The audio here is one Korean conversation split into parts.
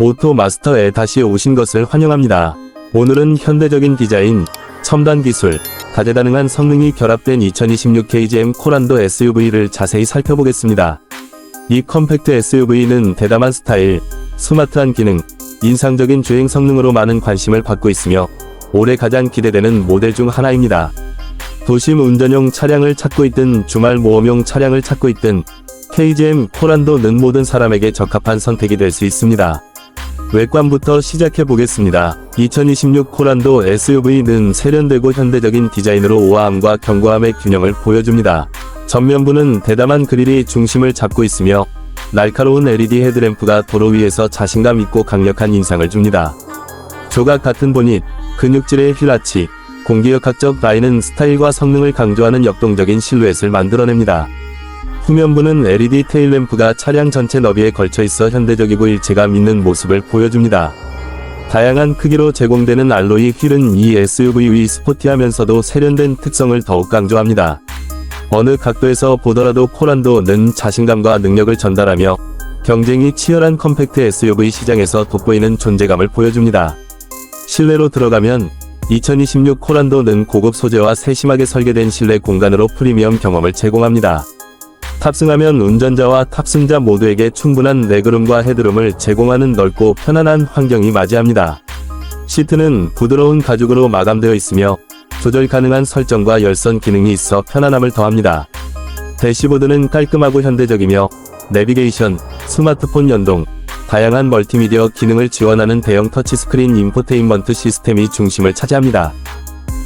오토 마스터에 다시 오신 것을 환영합니다. 오늘은 현대적인 디자인, 첨단 기술, 다재다능한 성능이 결합된 2026 KGM 코란도 SUV를 자세히 살펴보겠습니다. 이 컴팩트 SUV는 대담한 스타일, 스마트한 기능, 인상적인 주행 성능으로 많은 관심을 받고 있으며 올해 가장 기대되는 모델 중 하나입니다. 도심 운전용 차량을 찾고 있든 주말 모험용 차량을 찾고 있든 KGM 코란도는 모든 사람에게 적합한 선택이 될 수 있습니다. 외관부터 시작해 보겠습니다. 2026 코란도 SUV는 세련되고 현대적인 디자인으로 우아함과 견고함의 균형을 보여줍니다. 전면부는 대담한 그릴이 중심을 잡고 있으며 날카로운 LED 헤드램프가 도로 위에서 자신감 있고 강력한 인상을 줍니다. 조각 같은 보닛, 근육질의 휠아치, 공기역학적 라인은 스타일과 성능을 강조하는 역동적인 실루엣을 만들어냅니다. 후면부는 LED 테일램프가 차량 전체 너비에 걸쳐 있어 현대적이고 일체감 있는 모습을 보여줍니다. 다양한 크기로 제공되는 알로이 휠은 이 SUV의 스포티하면서도 세련된 특성을 더욱 강조합니다. 어느 각도에서 보더라도 코란도는 자신감과 능력을 전달하며 경쟁이 치열한 컴팩트 SUV 시장에서 돋보이는 존재감을 보여줍니다. 실내로 들어가면 2026 코란도는 고급 소재와 세심하게 설계된 실내 공간으로 프리미엄 경험을 제공합니다. 탑승하면 운전자와 탑승자 모두에게 충분한 레그룸과 헤드룸을 제공하는 넓고 편안한 환경이 맞이합니다. 시트는 부드러운 가죽으로 마감되어 있으며 조절 가능한 설정과 열선 기능이 있어 편안함을 더합니다. 대시보드는 깔끔하고 현대적이며 내비게이션, 스마트폰 연동, 다양한 멀티미디어 기능을 지원하는 대형 터치스크린 인포테인먼트 시스템이 중심을 차지합니다.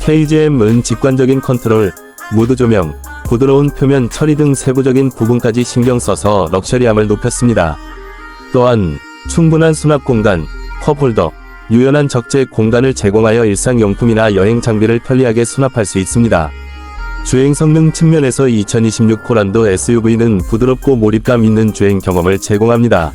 KGM은 직관적인 컨트롤, 무드 조명, 부드러운 표면 처리 등 세부적인 부분까지 신경 써서 럭셔리함을 높였습니다. 또한 충분한 수납 공간, 컵홀더, 유연한 적재 공간을 제공하여 일상용품이나 여행 장비를 편리하게 수납할 수 있습니다. 주행 성능 측면에서 2026 코란도 SUV는 부드럽고 몰입감 있는 주행 경험을 제공합니다.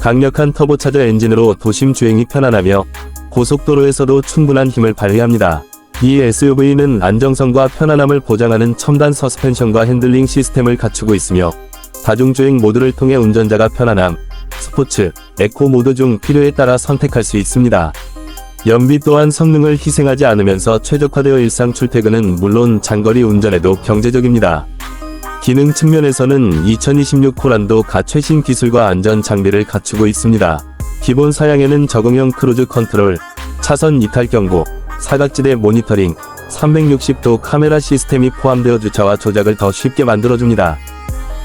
강력한 터보차저 엔진으로 도심 주행이 편안하며 고속도로에서도 충분한 힘을 발휘합니다. 이 SUV는 안정성과 편안함을 보장하는 첨단 서스펜션과 핸들링 시스템을 갖추고 있으며 다중주행 모드를 통해 운전자가 편안함, 스포츠, 에코 모드 중 필요에 따라 선택할 수 있습니다. 연비 또한 성능을 희생하지 않으면서 최적화되어 일상 출퇴근은 물론 장거리 운전에도 경제적입니다. 기능 측면에서는 2026 코란도 가 최신 기술과 안전 장비를 갖추고 있습니다. 기본 사양에는 적응형 크루즈 컨트롤, 차선 이탈 경고, 사각지대 모니터링, 360도 카메라 시스템이 포함되어 주차와 조작을 더 쉽게 만들어줍니다.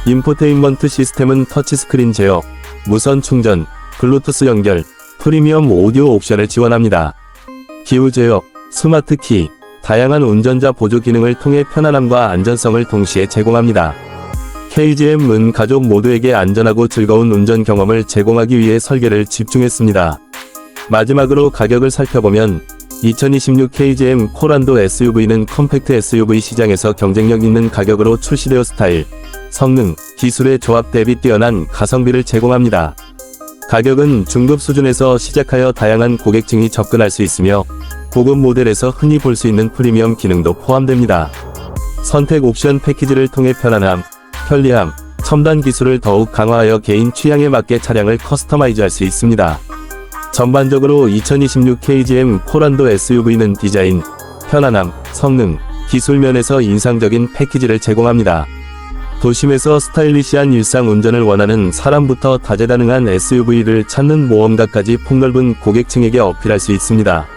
인포테인먼트 시스템은 터치스크린 제어, 무선 충전, 블루투스 연결, 프리미엄 오디오 옵션을 지원합니다. 기후 제어, 스마트 키, 다양한 운전자 보조 기능을 통해 편안함과 안전성을 동시에 제공합니다. KGM은 가족 모두에게 안전하고 즐거운 운전 경험을 제공하기 위해 설계를 집중했습니다. 마지막으로 가격을 살펴보면 2026 KGM 코란도 SUV는 컴팩트 SUV 시장에서 경쟁력 있는 가격으로 출시되어 스타일, 성능, 기술의 조합 대비 뛰어난 가성비를 제공합니다. 가격은 중급 수준에서 시작하여 다양한 고객층이 접근할 수 있으며 고급 모델에서 흔히 볼 수 있는 프리미엄 기능도 포함됩니다. 선택 옵션 패키지를 통해 편안함, 편리함, 첨단 기술을 더욱 강화하여 개인 취향에 맞게 차량을 커스터마이즈할 수 있습니다. 전반적으로 2026 KGM 코란도 SUV는 디자인, 편안함, 성능, 기술 면에서 인상적인 패키지를 제공합니다. 도심에서 스타일리시한 일상 운전을 원하는 사람부터 다재다능한 SUV를 찾는 모험가까지 폭넓은 고객층에게 어필할 수 있습니다.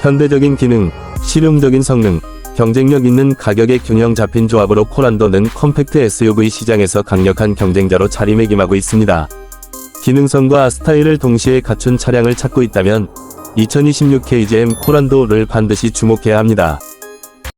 현대적인 기능, 실용적인 성능, 경쟁력 있는 가격의 균형 잡힌 조합으로 코란도는 컴팩트 SUV 시장에서 강력한 경쟁자로 자리매김하고 있습니다. 기능성과 스타일을 동시에 갖춘 차량을 찾고 있다면 2026 KGM 코란도를 반드시 주목해야 합니다.